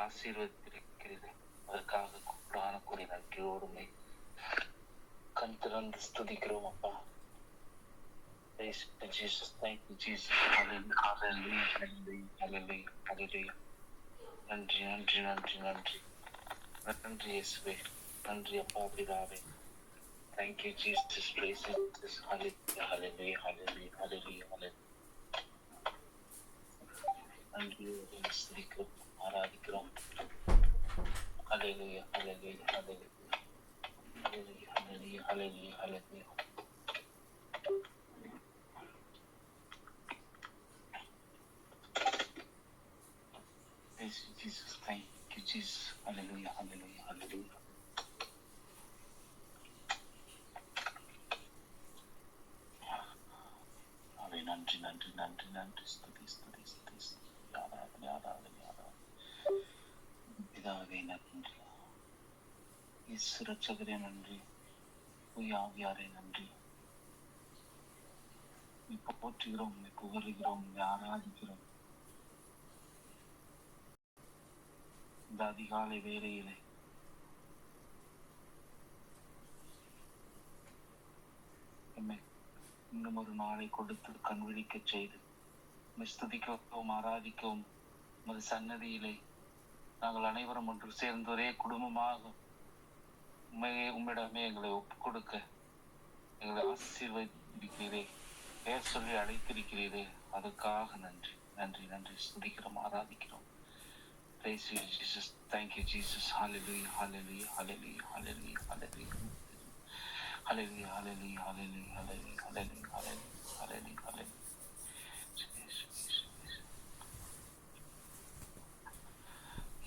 ஆசீர்வதித்திருக்கிறீர்கள் அதற்காக கூடான கூடிய நன்றியோடுமை கண் திறந்து ஸ்துதிக்கிறோம் அப்பா Praise you, Jesus. Thank you, Jesus. Hallelujah. Hallelujah. Hallelujah. Hallelujah. Hallelujah. நன்றி நன்றி நன்றி நன்றி நன்றி இயேசுவே நன்றி அப்பா பிதாவே Thank you, Jesus. Praise you, Jesus. Hallelujah. Hallelujah. Hallelujah. Hallelujah. Hallelujah. நன்றியோடு ஸ்துதிக்கிறோம் ஆராதிக்கிறோம் هللويا هللويا هللويا هللويا هللويا هللويا هللويا இயேசு ரட்சகரே நன்றி. ஆவியாரே நன்றி. இப்போ போற்றுகிறோம் நீ புகழுகிறோம் நீ ஆராதிக்கிறோம். இந்த அதிகாலை வேலையிலே எம்மை இன்னும் ஒரு நாளை கொடுத்து கண் விழிக்கச் செய்து ஸ்துதிக்கவும் ஆராதிக்கவும் உமது சன்னதியிலே நாங்கள் அனைவரும் ஒன்று சேர்ந்து ஒரே குடும்பமாக உண்மையே உம்மிடமே எங்களை ஒப்புக் கொடுக்க எங்களை ஆசீர்வதிக்கிறீரே பெயர் சொல்லி அழைத்திருக்கிறீரே அதுக்காக நன்றி நன்றி நன்றி ஸ்துதிக்கிறோம் ஆராதிக்கிறோம் Praise you, Jesus. Thank you, Jesus. Hallelujah, hallelujah, hallelujah, hallelujah, hallelujah. Hallelujah, hallelujah, hallelujah, hallelujah, hallelujah, hallelujah, hallelujah, hallelujah.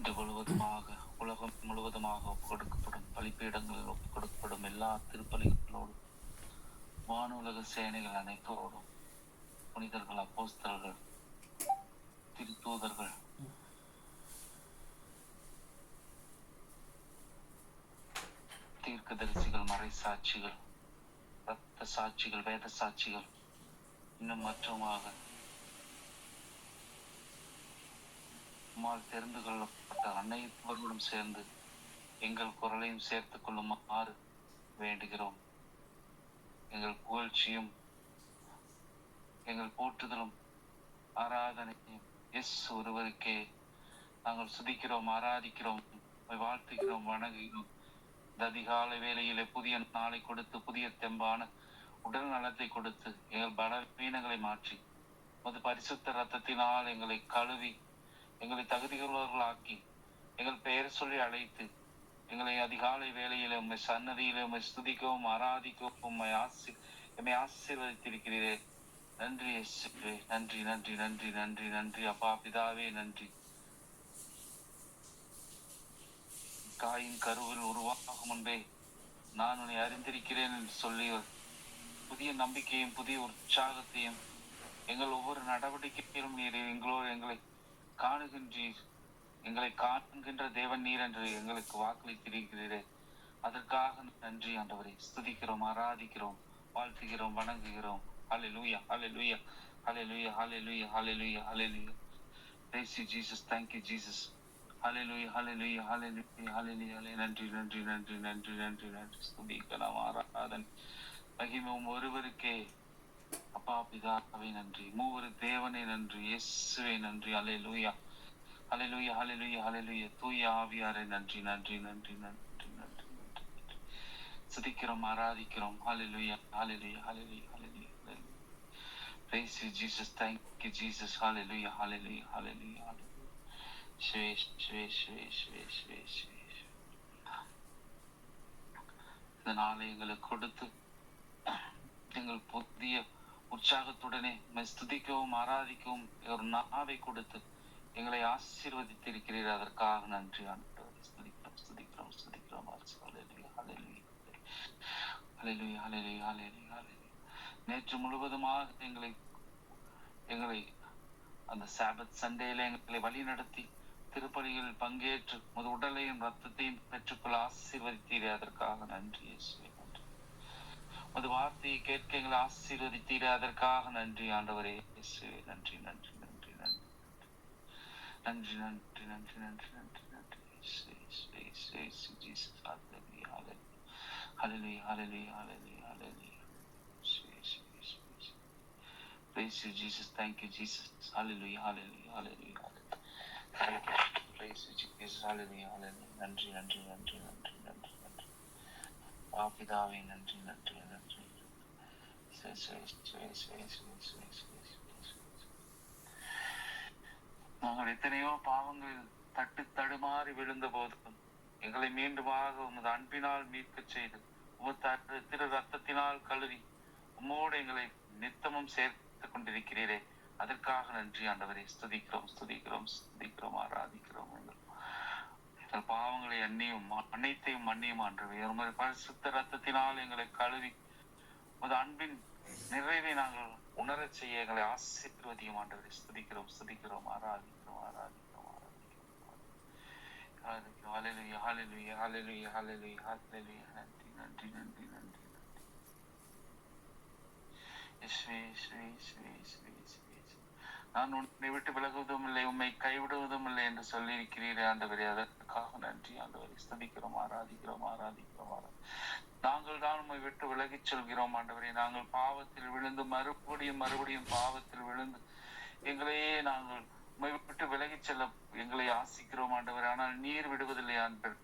இன்று முழுவதுமாக உலகம் முழுவதுமாக ஒப்புக்கொடுக்கப்படும். பலிப்பீடங்களில் ஒப்புக்கொடுக்கப்படும். எல்லா திருப்பலிகளோடும் வானுலக சேனைகள் அனைத்தோடும் புனிதர்கள் அப்போஸ்தர்கள் திருத்தூதர்கள் தீர்க்கதரிசிகள் மறை சாட்சிகள் ரத்த சாட்சிகள் வேத சாட்சிகள் இன்னும் மற்றமாக சுமார் தெரிந்து கொள்ளப்பட்ட அனைவர்களும் சேர்ந்து எங்கள் குரலையும் சேர்த்து கொள்ளுமாறு வேண்டுகிறோம். எங்கள் புகழ்ச்சியும் எங்கள் போற்றுதலும் ஆராதனையும் எஸ் ஒருவருக்கே நாங்கள் சுதிக்கிறோம் ஆராதிக்கிறோம் வாழ்த்துகிறோம் வணங்குகிறோம். அதிகாலை வேலையிலே புதிய நாளை கொடுத்து புதிய தெம்பான உடல் நலத்தை கொடுத்து எங்கள் பலவீனங்களை மாற்றி உமது பரிசுத்த ரத்தத்தினால் எங்களை கழுவி எங்களை தகுதியுள்ளவர்களாக்கி எங்கள் பெயர் சொல்லி அழைத்து எங்களை அதிகாலை வேளையிலே உண்மை சன்னதியிலே உண்மை ஸ்துதிக்கவும் ஆராதிக்கவும் உம்மை ஆசி எம்மை ஆசீர்வதித்திருக்கிறீரே. நன்றி இயேசுவே நன்றி நன்றி நன்றி நன்றி நன்றி. அப்பா பிதாவே நன்றி. காயின் கருவில் உருவாகும் முன்பே நான் உன்னை அறிந்திருக்கிறேன் என்று சொல்லி புதிய நம்பிக்கையும் புதிய உற்சாகத்தையும் எங்கள் ஒவ்வொரு நடவடிக்கையிலும் நீர் எங்களோடு எங்களை காணுகின்றீர் எங்களை காண்கின்ற தேவன் நீர் என்று எங்களுக்கு வாக்களித்திருக்கிறீரே அதற்காக நன்றி ஆண்டவரை ஸ்துதிக்கிறோம் ஆராதிக்கிறோம் வாழ்த்துகிறோம் வணங்குகிறோம் ஹலே லூயா hallelujah hallelujah hallelujah hallelujah ஹலே லூயா Praise you, Jesus. Thank you, Jesus. ஹalleluya லூயா ஹalleluya ஹalleluya ஹalleluya நன்றி நன்றி நன்றி நன்றி நன்றி நன்றி ஸ்துதிக்கலாம் ஆராதன் மகிமும் ஒருவருக்கே அப்பா பிதாவே நன்றி மூவர் தேவனை நன்றி இயேசுவே நன்றி அலை லூயா அலை லூயா அலை லூயா அலை லூயா தூய ஆவியாரே நன்றி நன்றி நன்றி நன்றி நன்றி சுதிக்கிறோம் ஆராதிக்கிறோம் அலை லூயா அலை லூயா அலை லூயா அலை லூயா Praise you, Jesus. Thank you, Jesus. Hallelujah. Hallelujah. Hallelujah. Shwe, shwe, shwe, எங்களுக்கு கொடுத்து எங்கள் புதிய உற்சாகத்துடனே ஸ்துதிக்கவும் ஆராதிக்கவும் ஒரு நாவை கொடுத்து எங்களை ஆசீர்வதித்திருக்கிறீர். அதற்காக நன்றி ஆண்டவரே. ஸ்துதிக்கிறோம் ஸ்துதிக்கிறோம் ஸ்துதிக்கிறோம். நேற்று முழுவதுமாக எங்களை எங்களை அந்த சாபத் சண்டேல எங்களை வழி நடத்தி திருப்பலிகளில் பங்கேற்று உமது உடலையும் ரத்தத்தையும் பெற்றுக்கொள்ள ஆசீர்வதித்தீரே. அதற்காக நன்றி உமது வார்த்தையை கேட்க எங்களை ஆசீர்வதித்தீரே அதற்காக நன்றி ஆண்டவரே இயேசுவே நன்றி நன்றி நன்றி நன்றி நன்றி நன்றி நன்றி நன்றி நன்றி நன்றி இயேசு, இயேசு, இயேசு, இயேசு, Jesus. Hallelujah, hallelujah. Hallelujah, hallelujah, hallelujah, ஹalleluya. இயேசு, இயேசு, இயேசு, இயேசு. Praise you, Jesus. Thank you, Jesus. Hallelujah, hallelujah, hallelujah, hallelujah. Thank you. Praise you, Jesus. Hallelujah, hallelujah. நன்றி நன்றி நன்றி நன்றி நன்றி நன்றி ஆபிதாவை நன்றி நன்றி நன்றி. நாங்கள் எத்தனையோ பாவங்கள் தட்டு தடுமாறி விழுந்த போதும் எங்களை மீண்டுமாக உமது அன்பினால் மீட்க செய்து உமது திரு ரத்தத்தினால் கழுவி உம்மோடு எங்களை நித்தமும் சேர்த்து கொண்டிருக்கிறீரே. அதற்காக நன்றி ஆண்டவரை. ஸ்துதிக்கிறோம் ஸ்துதிக்கிறோம் ஸ்துதிக்கிறோம் ஆராதிக்கிறோம் எங்கள் பாவங்களை எண்ணியும் அனைத்தையும் மன்னியும் ஆண்டவரே. உமது பரிசுத்த ரத்தத்தினால் எங்களை கழுவி உமது அன்பின் நிறைவை நாங்கள் உணரச் செய்ய எங்களை ஆசீர்வதியும் ஆண்டவரை. ஸ்துதிக்கிறோம் ஸ்துதிக்கிறோம் ஆராதிக்கிறோம் ஆராதிக்கிறோம் ஆராதிக்கிறோம். ஆராதிக்கிறோம் ஹalleluya ஹalleluya ஹalleluya ஹalleluya ஹalleluya. நன்றி நன்றி நன்றி நன்றி நன்றி. இயேசுவே இயேசுவே இயேசுவே இயேசுவே இயேசுவே இயேசுவே. நான் உன்னை விட்டு விலகுவதும் இல்லை உம்மை கைவிடுவதும் இல்லை என்று சொல்லி இருக்கிறீரே ஆண்டவரே. அதற்காக நன்றி ஆண்டவரை. ஸ்துதிக்கிறோம் ஆராதிக்கிறோம் ஆராதிக்கிறோம் நாங்கள் தான் உம்மை விட்டு விலகிச் செல்கிறோம் ஆண்டவரே. நாங்கள் பாவத்தில் விழுந்து மறுபடியும் மறுபடியும் பாவத்தில் விழுந்து எங்களையே நாங்கள் உண்மை விட்டு விலகிச் செல்ல எங்களை ஆசிக்கிறோம் ஆண்டவரே. ஆனால் நீர் விடுவதில்லை ஆண்டவர்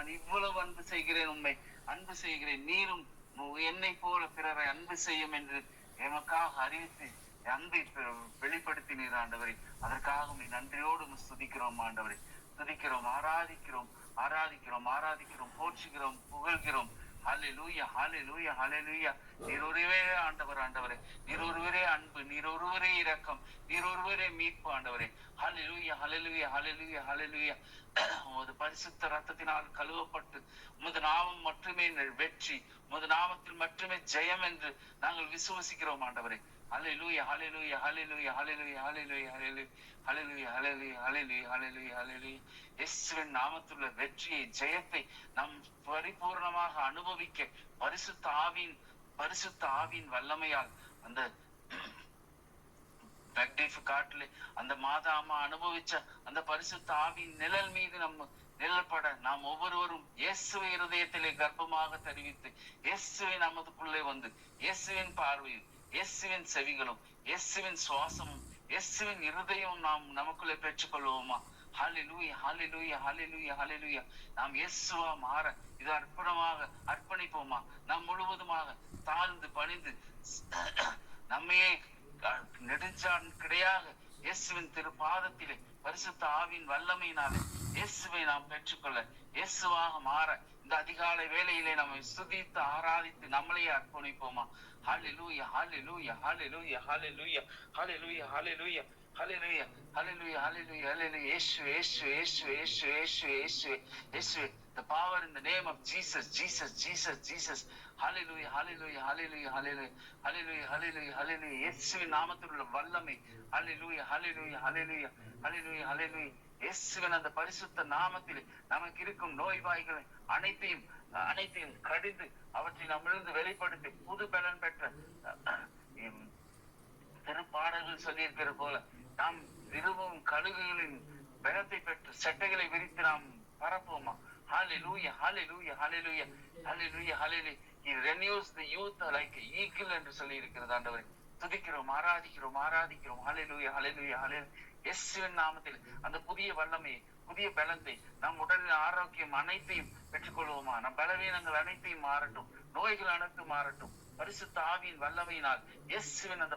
நான் இவ்வளவு அன்பு செய்கிறேன் உண்மை அன்பு செய்கிறேன். நீரும் என்னை என்னைப் போல பிறரை அன்பு செய்யும் என்று எமக்காக அறிவித்து அன்பை வெளிப்படுத்தினீர் ஆண்டவரை. அதற்காக உம்மை நன்றியோடு துதிக்கிறோம் ஆண்டவரை. துதிக்கிறோம் ஆராதிக்கிறோம் ஆராதிக்கிறோம் ஆராதிக்கிறோம் போற்றுகிறோம் புகழ்கிறோம். ஹalleluya ஹாலேலூயா ஹalleluya நீர் ஒருவரே ஆண்டவர் ஆண்டவரே. நீர் ஒருவரே அன்பு நீர் ஒருவரே இரக்கம் நீர் ஒருவரே மீட்பு ஆண்டவரே. ஹalleluya ஹalleluya ஹalleluya ஹalleluya உமது பரிசுத்த ரத்தத்தினால் கழுவப்பட்டு உமது நாமம் மட்டுமே வெற்றி உமது நாமத்தில் மட்டுமே ஜெயம் என்று நாங்கள் விசுவசிக்கிறோம் ஆண்டவரே. Hallelujah, hallelujah, hallelujah, hallelujah, hallelujah, hallelujah, hallelujah, hallelujah, hallelujah, hallelujah, hallelujah. இயேசுவின் நாமத்துள்ள வெற்றியை ஜெயத்தை நாம் பரிபூர்ணமாக அனுபவிக்க பரிசுத்த ஆவின் பரிசுத்த ஆவின் வல்லமையால் அந்த பெக்டேஃப் காட்டுல அந்த மாதா அம்மா அனுபவிச்ச அந்த பரிசுத்த ஆவின் நிழல் மீது நம்ம நிழல்பட நாம் ஒவ்வொருவரும் இயேசுவை இருதயத்திலே கர்ப்பமாக தெரிவித்து இயேசுவை நமதுக்குள்ளே வந்து இயேசுவின் பார்வையில் இயேசுவின் செவிகளும் இயேசுவின் சுவாசமும் இயேசுவின் இருதயம் நாம் நமக்குள்ளே பெற்றுக்கொள்வோமா? ஹalleluya ஹalleluya ஹalleluya ஹalleluya. நாம் இயேசுவா மாற இது அர்ப்பணமாக அர்ப்பணிப்போமா? நாம் முழுவதுமாக தாழ்ந்து பணிந்து நம்மையே நெடுஞ்சான் கிடையாக இயேசுவின் திரு பாதத்திலே பரிசுத்த ஆவின் வல்லமையினாலே இயேசுவை நாம் பெற்றுக்கொள்ள இயேசுவாக மாற இந்த அதிகாலை வேலையிலே நம்ம சுதித்து ஆராதித்து நம்மளையே அர்ப்பணிப்போமா? Hallelujah hallelujah hallelujah hallelujah hallelujah hallelujah hallelujah hallelujah hallelujah hallelujah இயேசு ஏசு ஏசு இயேசு இயேசு இயேசு இயேசு the power in the name of Jesus Jesus Jesus Jesus hallelujah hallelujah hallelujah hallelujah hallelujah hallelujah ஹalleluya இயேசுவின் நாமத்தில் உள்ள வல்லமை ஹalleluya ஹalleluya ஹalleluya ஹalleluya ஹalleluya இயேசுவின் அந்த பரிசுத்த நாமத்தில் நமக்கு இருக்கும் நோய்வாய்களை அனைத்தையும் அனைத்தையும் கடிந்து அவற்றை நம்மிருந்து வெளிப்படுத்தி புது பலன் பெற்ற திருப்பாடல்கள் சொல்லியிருக்கிற போல நாம் விரும்பும் கழுகுகளின் பலத்தை பெற்று சட்டைகளை விரித்து நாம் பரப்புவோமா? ஹalleluya hallelujah hallelujah hallelujah hallelujah. He renews ரெனியூஸ் the youth like eagle என்று சொல்லி இருக்கிறது ஆண்டவரை. துதிக்கிறோம் ஆராதிக்கிறோம் ஆராதிக்கிறோம். ஹalleluya லூய hallelujah. இயேசுவின் நாமத்தில் அந்த புதிய வல்லமை புதிய பலத்தை நம் உடலின் ஆரோக்கியம் அனைத்தையும் பெற்றுக்கொள்வோமா? நம் பலவீனங்கள் அனைத்தையும் மாறட்டும் நோய்கள் அனைத்தும் மாறட்டும். பரிசுத்த ஆவியின் வல்லமையினால் இயேசுவின் அந்த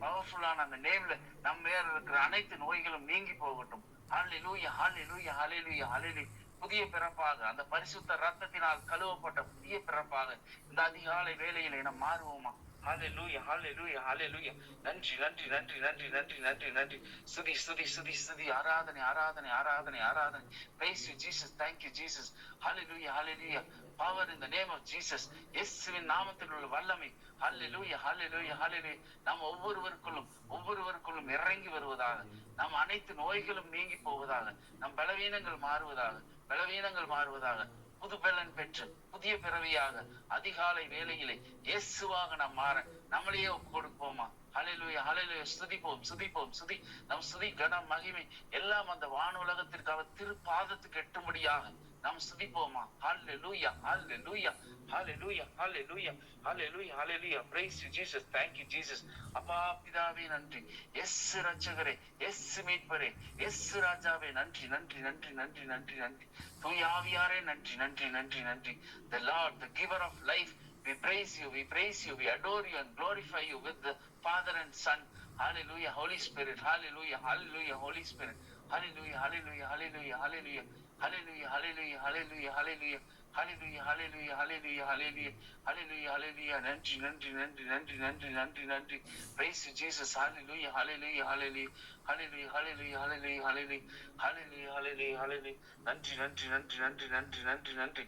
பவர்ஃபுல்லான அந்த நேம்ல நம்ம மேல இருக்கிற அனைத்து நோய்களும் நீங்கி போகட்டும். ஹalleluya hallelujah hallelujah hallelujah. புதிய பிறப்பாக அந்த பரிசுத்த ரத்தத்தினால் கழுவப்பட்ட புதிய பிறப்பாக இந்த அதிகாலை வேலையில் நாம் மாறுவோமா? ஹாலெலூயா ஹாலெலூயா ஹாலெலூயா நன்றி நன்றி நன்றி நன்றி நன்றி நன்றி நன்றி. சுதி சுதி சுதி சுதி. ஆராதனை ஆராதனை ஆராதனை ஆராதனை. Praise you Jesus thank you Jesus hallelujah hallelujah power இந்த நேம் ஆஃப் ஜீசஸ் இயேசுவின் நாமத்தில் உள்ள வல்லமை. ஹாலெலூயா ஹாலெலூயா ஹாலெலூயா நாம் ஒவ்வொருவருக்குள்ளும் ஒவ்வொருவருக்குள்ளும் இறங்கி வருவதாக. நம் அனைத்து நோய்களும் நீங்கி போவதாக. நம் பலவீனங்கள் மாறுவதாக. பலவீனங்கள் மாறுவதாக. புதுபலன் பெற்று புதிய பிறவியாக அதிகாலை வேலையிலே இயேசுவாக நாம் மாற நம்மளையே ஒப்பு கொடுப்போமா ஹalleluya ஹalleluya. ஸ்துதிப்போம் ஸ்துதிப்போம் ஸ்துதி. நம் ஸ்துதி கனம் மகிமை எல்லாம் அந்த வானுலகத்திற்கு அவர் திருப்பாதத்துக்கு எட்டும்படியாக நாம் ஸ்துதிப்போமா ஹalleluya hallelujah hallelujah hallelujah hallelujah hallelujah praise you jesus thank you jesus அப்பா பிதாவே நன்றி எஸ் ரட்சகரே எஸ் மீட்பரே எஸ் ராஜாவே நன்றி நன்றி நன்றி நன்றி நன்றி நன்றி தூய் ஆவியாரே நன்றி நன்றி நன்றி நன்றி the lord the giver of life we praise you we praise you we adore you and glorify you with the father and son hallelujah holy spirit hallelujah hallelujah holy spirit hallelujah hallelujah hallelujah hallelujah hallelujah hallelujah hallelujah hallelujah hallelujah hallelujah hallelujah hallelujah hallelujah hallelujah நன்றி நன்றி நன்றி நன்றி நன்றி நன்றி நன்றி praise you jesus hallelujah hallelujah hallelujah hallelujah hallelujah hallelujah hallelujah hallelujah hallelujah hallelujah நன்றி நன்றி நன்றி நன்றி நன்றி நன்றி நன்றி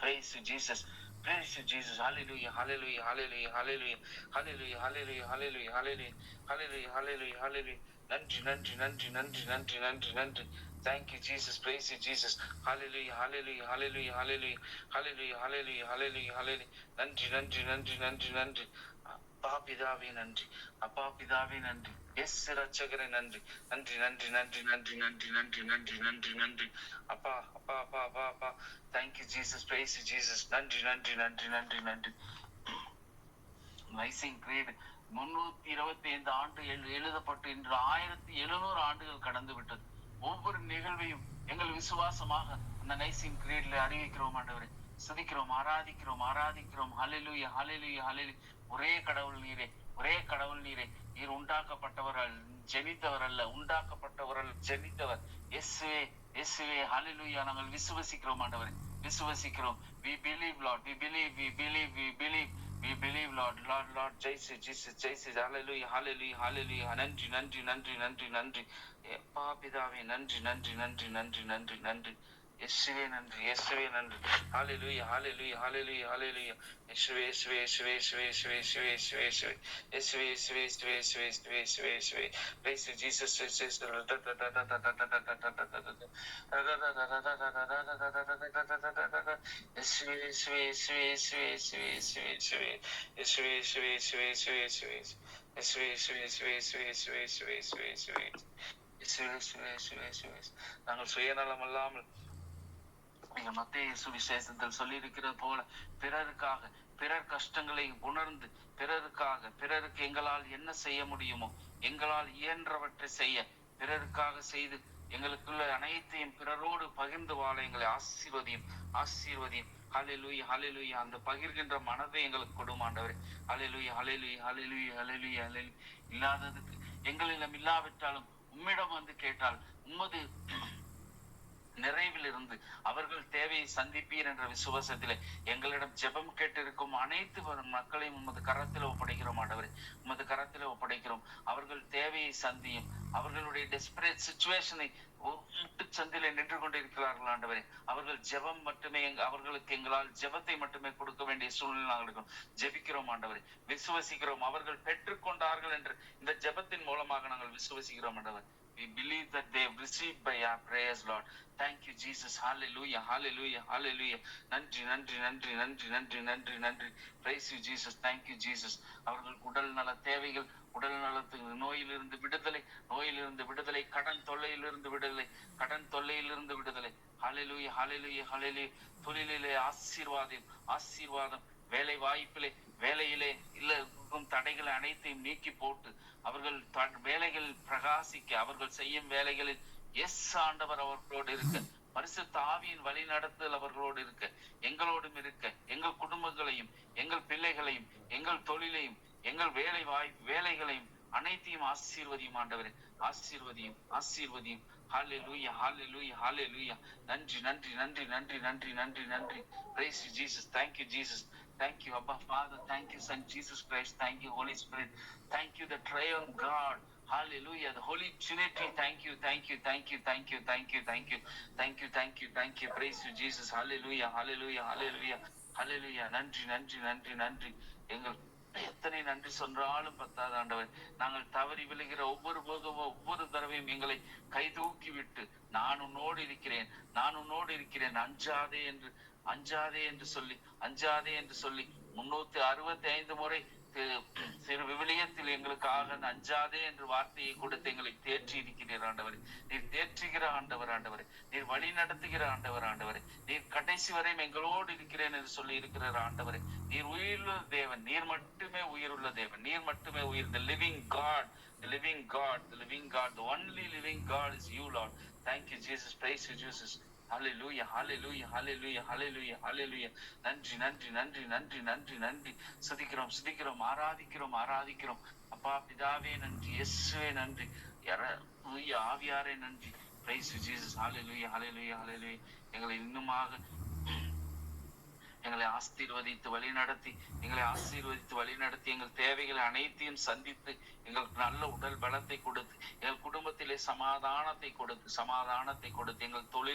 praise you jesus praise you jesus hallelujah hallelujah hallelujah hallelujah hallelujah hallelujah hallelujah hallelujah hallelujah hallelujah hallelujah நன்றி நன்றி நன்றி நன்றி நன்றி நன்றி நன்றி Thank you, Jesus. Praise you, Jesus. Hallelujah, hallelujah, hallelujah, hallelujah, hallelujah, hallelujah, hallelujah, hallelujah. நன்றி நன்றி நன்றி நன்றி நன்றி அப்பா பிதாவே நன்றி அப்பா பிதாவே நன்றி எஸ் ரட்சகரே நன்றி நன்றி நன்றி நன்றி நன்றி நன்றி நன்றி நன்றி நன்றி நன்றி அப்பா அப்பா அப்பா அப்பா அப்பா தேங்க்யூ ஜீசஸ் பிரைஸ் ஜீசஸ் நன்றி நன்றி நன்றி நன்றி நன்றி ரைசிங் கிரேட் முன்னூத்தி இருபத்தி ஐந்து ஆண்டு எழு- எழுதப்பட்டு இன்று ஆயிரத்தி எழுநூறு ஆண்டுகள் கடந்து விட்டது ஒவ்வொரு நிகழ்வையும் எங்கள் விசுவாசமாக அந்த நைசிங் கிரீட்ல அறிவிக்கிறோம் ஆண்டவரே. சுதிக்கிறோம் ஆராதிக்கிறோம் ஆராதிக்கிறோம். ஹalleluya ஹalleluya ஹalleluya. ஒரே கடவுள் நீரே ஒரே கடவுள் நீரே. நீர் உண்டாக்கப்பட்டவர் ஜெனித்தவர் அல்ல உண்டாக்கப்பட்டவர் ஜெனித்தவர். எஸ்வே எஸ்வே ஹalleluya. நாங்கள் விசுவசிக்கிறோம் ஆண்டவரே. விசுவசிக்கிறோம். We believe lord we believe we believe we believe we believe lord lord lord Jesus Jesus Jesus hallelujah hallelujah hallelujah நன்றி நன்றி நன்றி நன்றி நன்றி அப்பா பிதாவே நன்றி நன்றி நன்றி நன்றி நன்றி நன்றி இயேசுவே நன்றி இயேசுவே நன்றி ஹalleluya hallelujah hallelujah hallelujah இயேசுவே இயேசுவே இயேசுவே இயேசுவே இயேசுவே இயேசுவே இயேசுவே இயேசுவே இயேசுவே இயேசுவே இயேசுவே இயேசுவே இயேசுவே இயேசுவே praise you jesus நாங்கள் சுயநலம் அல்லாமல் நீங்க மத்திய சுவிசேஷத்தில் சொல்லியிருக்கிறது போல பிறருக்காக பிறர் கஷ்டங்களை உணர்ந்து பிறருக்காக பிறருக்கு எங்களால் என்ன செய்ய முடியுமோ எங்களால் இயன்றவற்றை செய்ய பிறருக்காக செய்து எங்களுக்குள்ள அனைத்தையும் பிறரோடு பகிர்ந்து வாழ எங்களை ஆசீர்வதியும் ஆசீர்வதியும். ஹalleluya ஹalleluya அந்த பகிர்கின்ற மனதை எங்களுக்கு கொடுமாண்டவர் ஆண்டவரே. ஹalleluya ஹalleluya ஹalleluya ஹalleluya ஹalleluya இல்லாததுக்கு எங்களிடம் இல்லாவிட்டாலும் உம்மிடம் வந்து கேட்டால் உம்மது நிறைவில் இருந்து அவர்கள் தேவையை சந்திப்பீர் என்ற விசுவாசத்திலே எங்களிடம் ஜெபம் கேட்டிருக்கும் அனைத்து வரும் மக்களையும் உமது கரத்தில் ஒப்படைக்கிறோம் ஆண்டவரே. உமது கரத்தில் ஒப்படைக்கிறோம். அவர்கள் தேவையை சந்தியும் அவர்களுடைய டெஸ்பரேட் சுச்சுவேஷனை முட்டு சந்தில நின்று கொண்டிருக்கிறார்கள் ஆண்டவரே. அவர்கள் ஜெபம் மட்டுமே எங்க அவர்களுக்கு எங்களால் ஜெபத்தை மட்டுமே கொடுக்க வேண்டிய சூழ்நிலை நாங்கள் ஜெபிக்கிறோம் ஆண்டவரே. விசுவசிக்கிறோம். அவர்கள் பெற்றுக்கொண்டார்கள் என்று இந்த ஜெபத்தின் மூலமாக நாங்கள் விசுவசிக்கிறோம் ஆண்டவர். We believe that they have received by our prayers, Lord. Thank you, Jesus. Hallelujah, hallelujah, hallelujah. நன்றி நன்றி நன்றி நன்றி நன்றி நன்றி நன்றி Praise you, Jesus. Thank you, Jesus. அவர்கள் உடல் நல தேவைகள் உடல் நலத்துக்கு நோயிலிருந்து விடுதலை நோயிலிருந்து விடுதலை கடன் தொல்லையிலிருந்து விடுதலை கடன் தொல்லையிலிருந்து விடுதலை ஹalleluya ஹalleluya ஹalleluya தொழிலிலே ஆசீர்வாதம் ஆசீர்வாதம் வேலை வாய்ப்பிலே வேலையிலே இல்ல இருக்கும் தடைகளை அனைத்தையும் நீக்கி போட்டு அவர்கள் வேலைகள் வேலைகளில் பிரகாசிக்க அவர்கள் செய்யும் வேலைகளில் எஸ் ஆண்டவர் அவர்களோடு இருக்க பரிசுத்த ஆவியின் வழி நடத்துதல் அவர்களோடு இருக்க எங்களோடும் இருக்க எங்கள் குடும்பங்களையும் எங்கள் பிள்ளைகளையும் எங்கள் தொழிலையும் எங்கள் வேலை வாய் வேலைகளையும் அனைத்தையும் ஆசீர்வதியும் ஆண்டவரே. ஆசீர்வதியும் ஆசீர்வதியும். லூயா ஹாலே லூயா நன்றி நன்றி நன்றி நன்றி நன்றி நன்றி நன்றி. Jesus you jesus. Jesus thank you abba father thank you son jesus christ thank you holy spirit thank you the triune god hallelujah the holy trinity thank you thank you thank you thank you thank you thank you thank you thank you thank you praise you jesus hallelujah hallelujah hallelujah hallelujah நன்றி நன்றி நன்றி நன்றி எங்கள் எத்தனை நன்றி சொன்னாலும் பத்தாது ஆண்டவர் நாங்கள் தவறி விழுகிற ஒவ்வொரு போதும் ஒவ்வொரு தடவையும் எங்களை கை தூக்கி விட்டு நான் உன்னோடு இருக்கிறேன் நான் உன்னோடு இருக்கிறேன் அஞ்சாதே என்று அஞ்சாதே என்று சொல்லி அஞ்சாதே என்று சொல்லி முன்னூத்தி அறுபத்தி ஐந்து முறை சிறு விவிலியத்தில் எங்களுக்காக அஞ்சாதே என்று வார்த்தையை கொடுத்து எங்களை தேற்றி இருக்கிறீர் ஆண்டவர். நீர் தேற்றுகிற ஆண்டவர் ஆண்டவர். நீர் வழி நடத்துகிற ஆண்டவர் ஆண்டவர். நீர் கடைசி வரையும் எங்களோடு இருக்கிறேன் என்று சொல்லி இருக்கிறார் ஆண்டவர். நீர் உயிருள்ள தேவன். நீர் மட்டுமே உயிருள்ள தேவன். நீர் மட்டுமே உயிர். The living God the living god the living god the only living god is you lord. Thank you jesus. Praise you jesus. Hallelujah hallelujah hallelujah hallelujah hallelujah. நன்றி நன்றி நன்றி நன்றி நன்றி நன்றி. சுதிக்கிறோம் சுதிக்கிறோம் ஆராதிக்கிறோம் ஆராதிக்கிறோம். அப்பா பிதாவே நன்றி இயேசுவே நன்றி. யார- தூய ஆவியாரே நன்றி. Praise Jesus jesus. Hallelujah hallelujah எங்களை இன்னுமாக எங்களை ஆசீர்வதித்து வழி நடத்தி எங்களை ஆசீர்வதித்து வழி நடத்தி எங்கள் தேவைகளை அனைத்தையும் சந்தித்து எங்களுக்கு நல்ல உடல் பலத்தை கொடுத்து எங்கள் குடும்பத்திலே சமாதானத்தை கொடுத்து சமாதானத்தை கொடுத்து எங்கள் தொழில்